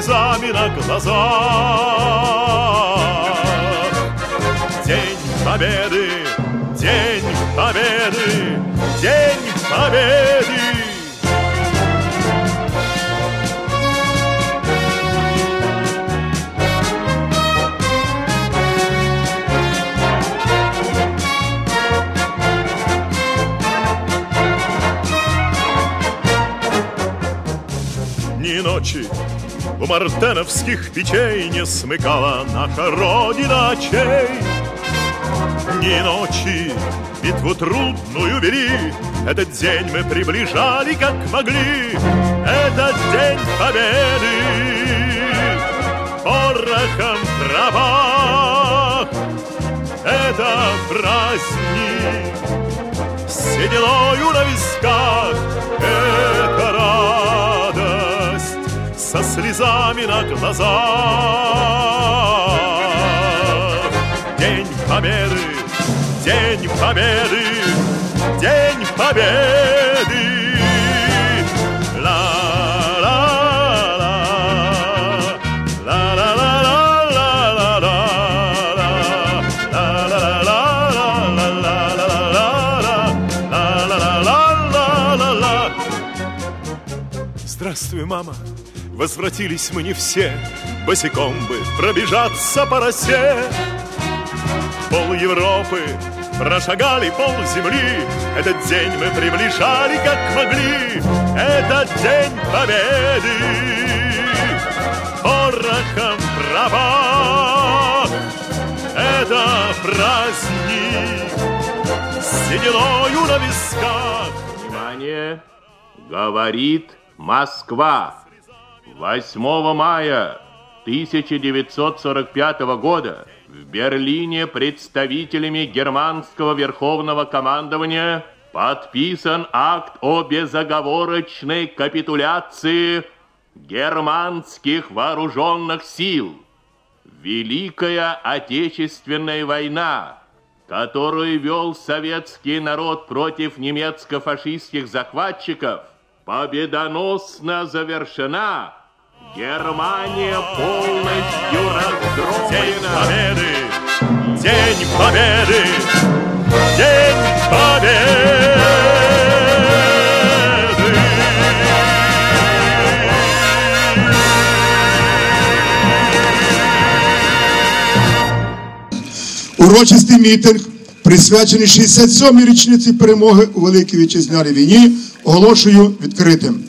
слезами на глазах. День победы, день победы, день победы. Ночи у мартеновских печей Не смыкала наша Родина очей. Ни ночи битву трудную вели, Этот день мы приближали, как могли, Этот день победы порохом в травах. Это праздник сединою на висках, Это со слезами на глазах. День Победы, День Победы, День Победы. Здравствуй, мама. Возвратились мы не все, босиком бы пробежаться по росе. Пол Европы прошагали пол земли, Этот день мы приближали, как могли, Этот день победы порохом права. Это праздник с сединою на висках. Внимание! Говорит Москва. 8 мая 1945 года в Берлине представителями германского верховного командования подписан акт о безоговорочной капитуляции германских вооруженных сил. Великая Отечественная война, которую вел советский народ против немецко-фашистских захватчиков, победоносно завершена. Германия полностью разгромлена. День победы! День победы! День победы! Урочистий мітинг, присвячений 67-й річниці перемоги у Великій Вітчизняній війні оголошую відкритим.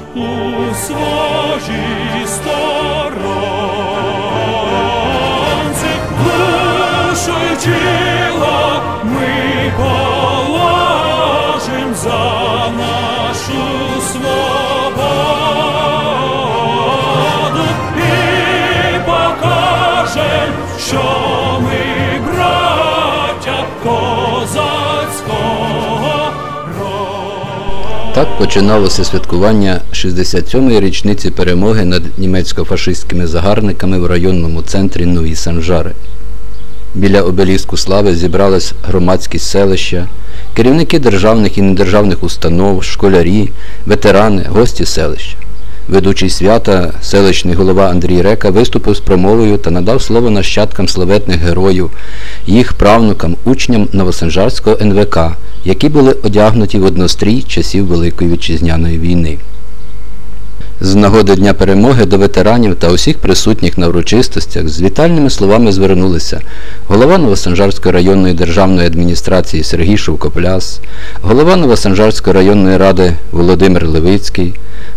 у своїй сторонці, душу ми положим за нашу свободу і покажем, що ми браття козацького. Так починалося святкування 67-ї річниці перемоги над німецько-фашистськими загарбниками в районному центрі Нові Санжари. Біля обеліску слави зібралась громадськість селища, керівники державних і недержавних установ, школярі, ветерани, гості селища. Ведучий свята, селищний голова Андрій Река виступив з промовою та надав слово нащадкам славетних героїв, їх правнукам, учням Новосанжарського НВК, які були одягнуті в однострій часів Великої Вітчизняної війни. З нагоди Дня перемоги до ветеранів та усіх присутніх на урочистостях з вітальними словами звернулися голова Новосанжарської районної державної адміністрації Сергій Шовкопляс, голова Новосанжарської районної ради Володимир Левицький,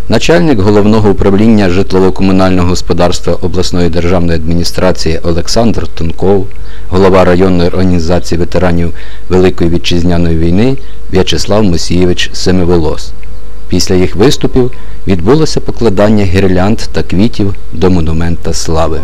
начальник головного управління житлово-комунального господарства обласної державної адміністрації Олександр Тонков, голова районної організації ветеранів Великої Вітчизняної війни В'ячеслав Мосієвич Семиволос. Після їх виступів відбулося покладання гірлянд та квітів до монумента слави.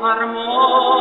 Harmony.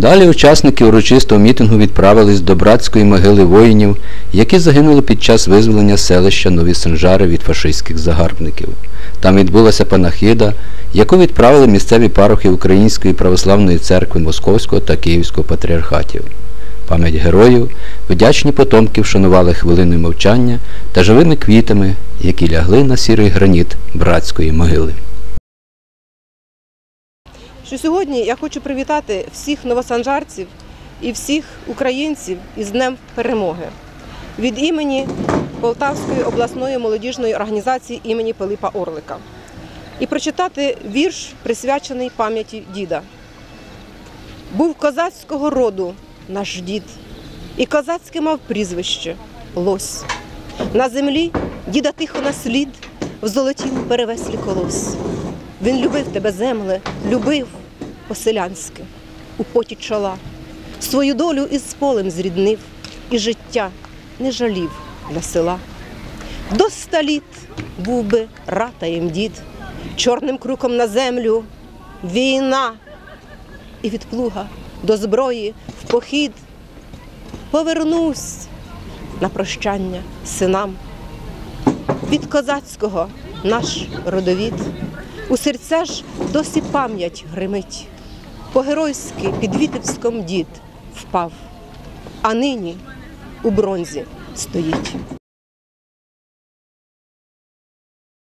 Далі учасники урочистого мітингу відправились до братської могили воїнів, які загинули під час визволення селища Нові Санжари від фашистських загарбників. Там відбулася панахида, яку відправили місцеві парохи Української православної церкви Московського та Київського патріархатів. Пам'ять героїв, вдячні потомки вшанували хвилиною мовчання та живими квітами, які лягли на сірий граніт братської могили. Що сьогодні я хочу привітати всіх новосанжарців і всіх українців із Днем Перемоги від імені Полтавської обласної молодіжної організації імені Пилипа Орлика і прочитати вірш, присвячений пам'яті діда. Був козацького роду наш дід, і козацьке мав прізвище Лось. На землі діда тихо на слід в золотім перевеслі колос. Він любив тебе, земле, любив по-селянськи, у поті чола, свою долю із полем зріднив, і життя не жалів для села. До ста літ був би ратаєм дід, чорним круком на землю, війна, і від плуга до зброї в похід повернусь на прощання синам. Від козацького наш родовід у серця ж досі пам'ять гримить. По-геройськи під Вітебськом дід впав, а нині у бронзі стоїть.